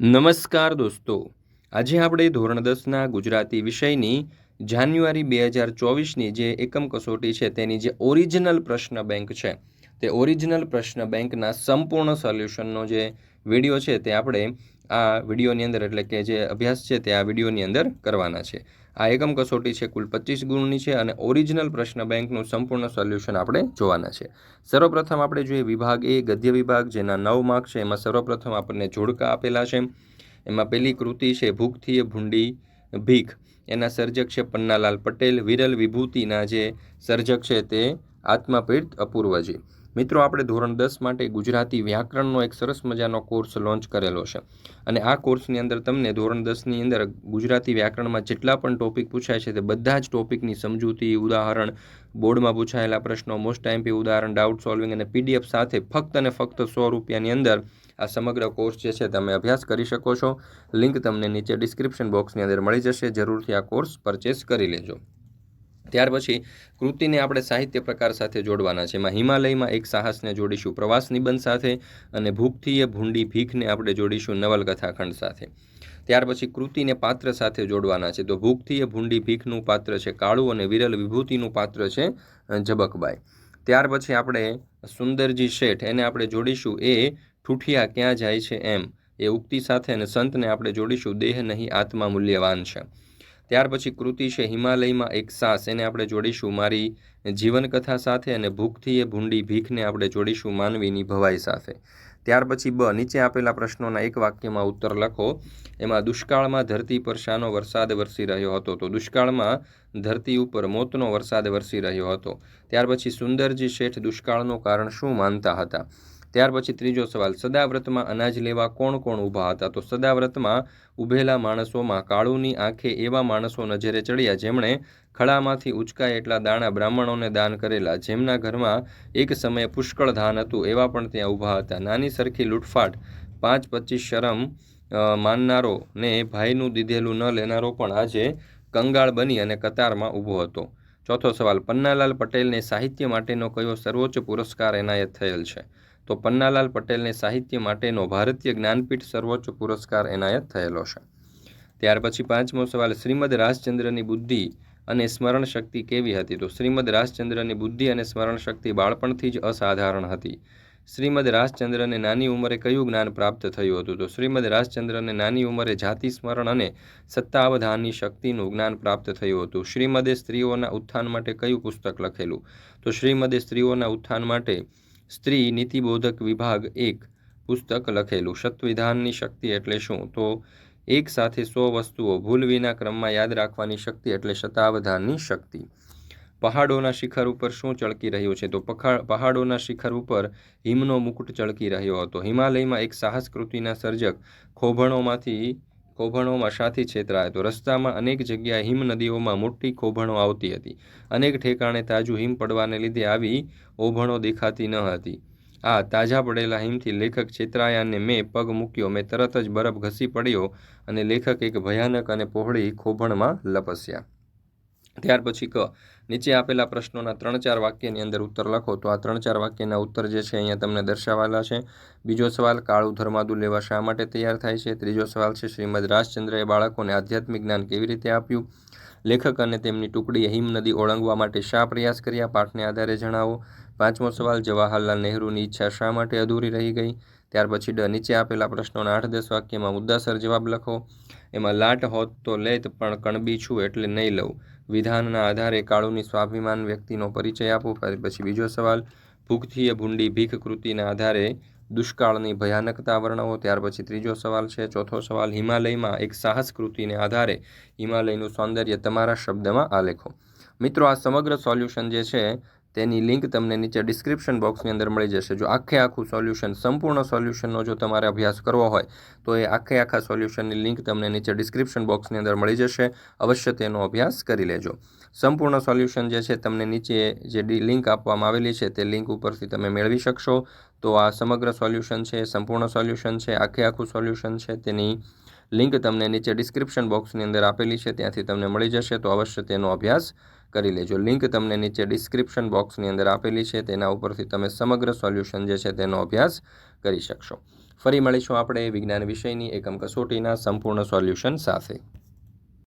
નમસ્કાર દોસ્તો. આજે આપણે ધોરણ દસના ગુજરાતી વિષયની જાન્યુઆરી બે હજાર ચોવીસની જે એકમ કસોટી છે તેની જે ઓરિજિનલ પ્રશ્ન બેંક છે, તે ઓરિજિનલ પ્રશ્ન બેંકના સંપૂર્ણ સોલ્યુશનનો જે વીડિયો છે તે આપણે આ વિડીયોની અંદર એટલે કે જે અભ્યાસ છે તે આ વિડીયોની અંદર કરવાના છે. આ એકમ કસોટી છે, કુલ પચીસ ગુણની છે અને ઓરિજિનલ પ્રશ્ન બેંકનું સંપૂર્ણ સોલ્યુશન આપણે જોવાના છે. સર્વપ્રથમ આપણે જોઈએ વિભાગ એ, ગદ્ય વિભાગ, જેના નવ માર્ક છે, એમાં સર્વપ્રથમ આપણને જોડકા આપેલા છે. એમાં પહેલી કૃતિ છે, ભૂખથી ભૂંડી ભીખ. એના સર્જક છે, પન્નાલાલ પટેલ. વિરલ વિભૂતિના જે સર્જક છે તે આત્માપીઠ અપૂર્વજી. મિત્રો, આપણે ધોરણ દસ માટે ગુજરાતી વ્યાકરણનો એક સરસ મજાનો કોર્સ લોન્ચ કરેલો છે. અને આ કોર્સની અંદર તમને ધોરણ દસની અંદર ગુજરાતી વ્યાકરણમાં જેટલા પણ ટોપિક પૂછાય છે તે બધા જ ટોપિકની સમજૂતી, ઉદાહરણ, બોર્ડમાં પૂછાયેલા પ્રશ્નો મોસ્ટ ટાઈમપી ઉદાહરણ ડાઉટ સોલ્વિંગ અને પીડીએફ સાથે ફક્ત અને ફક્ત સો રૂપિયાની અંદર આ સમગ્ર કોર્સ જે છે તમે અભ્યાસ કરી શકો છો. લિંક તમને નીચે ડિસ્ક્રિપ્શન બોક્સની અંદર મળી જશે. જરૂરથી આ કોર્સ પરચેસ કરી લેજો. ત્યાર પછી કૃતિને આપણે સાહિત્ય પ્રકાર સાથે જોડવાના છે. એમાં હિમાલયમાં એક સાહસને જોડીશું, પ્રવાસ નિબંધ સાથે અને ભૂખથી એ ભૂંડી ભીખને આપણે જોડીશું નવલકથા ખંડ સાથે. ત્યાર પછી કૃતિને પાત્ર સાથે જોડવાના છે. તો ભૂખથી એ ભૂંડી ભીખનું પાત્ર છે, કાળું અને વિરલ વિભૂતિનું પાત્ર છે ઝબકબાઈ. ત્યાર પછી આપણે સુંદરજી શેઠ, એને આપણે જોડીશું, એ ઠૂઠિયા ક્યાં જાય છે એમ? એ ઉક્તિ સાથે અને સંતને આપણે જોડીશું, દેહ નહીં આત્મા મૂલ્યવાન છે. ત્યાર પછી કૃતિ છે હિમાલયમાં એક સાસ. એને આપણે જોડીશું મારી જીવનકથા સાથે અને ભૂખથી એ ભૂંડી ભીખને આપણે જોડીશું માનવીની ભવાઈ સાથે. ત્યાર પછી બ, નીચે આપેલા પ્રશ્નોના એક વાક્યમાં ઉત્તર લખો. એમાં, દુષ્કાળમાં ધરતી પર શાનો વરસાદ વરસી રહ્યો હતો. તો દુષ્કાળમાં ધરતી ઉપર મોતનો વરસાદ વરસી રહ્યો હતો. ત્યાર પછી, સુંદરજી શેઠ દુષ્કાળનું કારણ શું માનતા હતા? ત્યાર પછી ત્રીજો સવાલ, સદાવ્રતમાં અનાજ લેવા કોણ કોણ ઊભા હતા? તો સદાવ્રતમાં ઊભેલા માણસોમાં કાળુની આંખે એવા માણસો નજરે ચડ્યા જેમણે ખળામાંથી ઉચકાય એટલા દાણા બ્રાહ્મણોને દાન કરેલા, જેમના ઘરમાં એક સમયે પુષ્કળ ધાન હતું, એવા પણ ત્યાં ઊભા હતા. નાની સરખી લૂંટફાટ પાંચ પચીસ શરમ માનનારો ને ભાઈનું દીધેલું ન લેનારો પણ આજે કંગાળ બની અને કતારમાં ઊભો હતો. ચોથો સવાલ, પન્નાલાલ પટેલને સાહિત્ય માટેનો કયો સર્વોચ્ચ પુરસ્કાર એનાયત થયેલ છે? તો પન્નાલાલ પટેલને સાહિત્ય માટેનો ભારતીય જ્ઞાનપીઠ સર્વોચ્ચ પુરસ્કાર એનાયત થયેલો છે. ત્યાર પછી પાંચમો સવાલ, શ્રીમદ રાજચંદ્રની બુદ્ધિ અને સ્મરણ શક્તિ કેવી હતી? તો શ્રીમદ રાજચંદ્રની બુદ્ધિ અને સ્મરણ શક્તિ બાળપણથી જ અસાધારણ હતી. શ્રીમદ રાજચંદ્રને નાની ઉંમરે કયું જ્ઞાન પ્રાપ્ત થયું હતું? તો શ્રીમદ રાજચંદ્રને નાની ઉંમરે જાતિ સ્મરણ અને સત્તાવધાનની શક્તિનું જ્ઞાન પ્રાપ્ત થયું હતું. શ્રીમદે સ્ત્રીઓના ઉત્થાન માટે કયું પુસ્તક લખેલું? તો શ્રીમદે સ્ત્રીઓના ઉત્થાન માટે સ્ત્રી નીતિબોધક વિભાગ એક. પુસ્તક લખેલું. સત્વિધાનની શક્તિ એટલે શું? તો એક સાથે સો વસ્તુઓ ભૂલ વિના ક્રમમાં યાદ રાખવાની શક્તિ એટલે શતાવધાનની શક્તિ. પહાડોના શિખર ઉપર શું ચળકી રહ્યું છે? તો પહાડોના શિખર ઉપર હિમનો મુકુટ ચળકી રહ્યો હતો. હિમાલયમાં એક સાહસ કૃતિના સર્જક ખોભણોમાંથી ખોભણોમાં સાથી છેતરાય હતો. રસ્તામાં અનેક જગ્યાએ હિમ નદીઓમાં મોટી ખોભણો આવતી હતી. અનેક ઠેકાણે તાજું હિમ પડવાને લીધે આવી ઓભણો દેખાતી ન હતી. આ તાજા પડેલા હિમથી લેખક છેતરાયાને મેં પગ મૂક્યો. મેં તરત જ બરફ ઘસી પડ્યો અને લેખક એક ભયાનક અને પહોળી ખોભણમાં લપસ્યા. ત્યાર પછી ક. નીચે આપેલા પ્રશ્નોના ત્રણ ચાર વાક્યની અંદર ઉત્તર લખો. તો આ ત્રણ ચાર વાક્યના ઉત્તર જે છે અહીંયા તમને દર્શાવેલા છે. બીજો સવાલ, કાળું ધર્માદુ લેવા શા માટે તૈયાર થાય છે? ત્રીજો સવાલ છે, શ્રીમદ રાજચંદ્રએ બાળકોને આધ્યાત્મિક જ્ઞાન કેવી રીતે આપ્યું? લેખક અને તેમની ટુકડીએ હિમ નદી ઓળંગવા માટે શા પ્રયાસ કર્યા? પાઠને આધારે જણાવો. પાંચમો સવાલ, જવાહરલાલ નહેરુની ઈચ્છા શા માટે અધૂરી રહી ગઈ? ત્યાર પછી ડ. નીચે આપેલા પ્રશ્નોના આઠ દસ વાક્યમાં મુદ્દાસર જવાબ લખો. એમાં લાટ હોત તો લેત પણ કણબી છું એટલે નહીં લઉં. વિધાનના આધારે કાળુની સ્વાભિમાન વ્યક્તિનો પરિચય આપો. પછી બીજો સવાલ, ભૂખથી એ ભૂંડી ભીખ કૃતિના આધારે દુષ્કાળની ભયાનકતા વર્ણવો? ત્યાર પછી ત્રીજો સવાલ છે, ચોથો સવાલ, હિમાલયમાં એક સાહસ કૃતિને આધારે હિમાલયનું સૌંદર્ય તમારા શબ્દમાં આલેખો. મિત્રો, આ સમગ્ર સોલ્યુશન જે છે તેની લિંક તમને નીચે ડિસ્ક્રિપ્શન બોક્સની અંદર મળી જશે. જો આખે આખું સોલ્યુશન સંપૂર્ણ સોલ્યુશનનો જો તમારે અભ્યાસ કરવો હોય, તો એ આખે આખા સોલ્યુશનની લિંક તમને નીચે ડિસ્ક્રિપ્શન બોક્સની અંદર મળી જશે. અવશ્ય તેનો અભ્યાસ કરી લેજો. સંપૂર્ણ સોલ્યુશન જે છે, તમને નીચે જે લિંક આપવામાં આવેલી છે, તે લિંક ઉપરથી તમે મેળવી શકશો. તો આ સમગ્ર સોલ્યુશન છે, સંપૂર્ણ સોલ્યુશન છે, આખે આખું સોલ્યુશન છે, તેની લિંક તમને નીચે ડિસ્ક્રિપ્શન બોક્સની અંદર આપેલી છે, ત્યાંથી તમને મળી જશે. તો અવશ્ય તેનો અભ્યાસ કરી લેજો. લિંક તમને નીચે ડિસ્ક્રિપ્શન બોક્સની અંદર આપેલી છે. તેના ઉપરથી તમે સમગ્ર સોલ્યુશન જે છે તેનો અભ્યાસ કરી શકશો. ફરી મળીશું આપણે વિજ્ઞાન વિષયની એકમ કસોટીના સંપૂર્ણ સોલ્યુશન સાથે.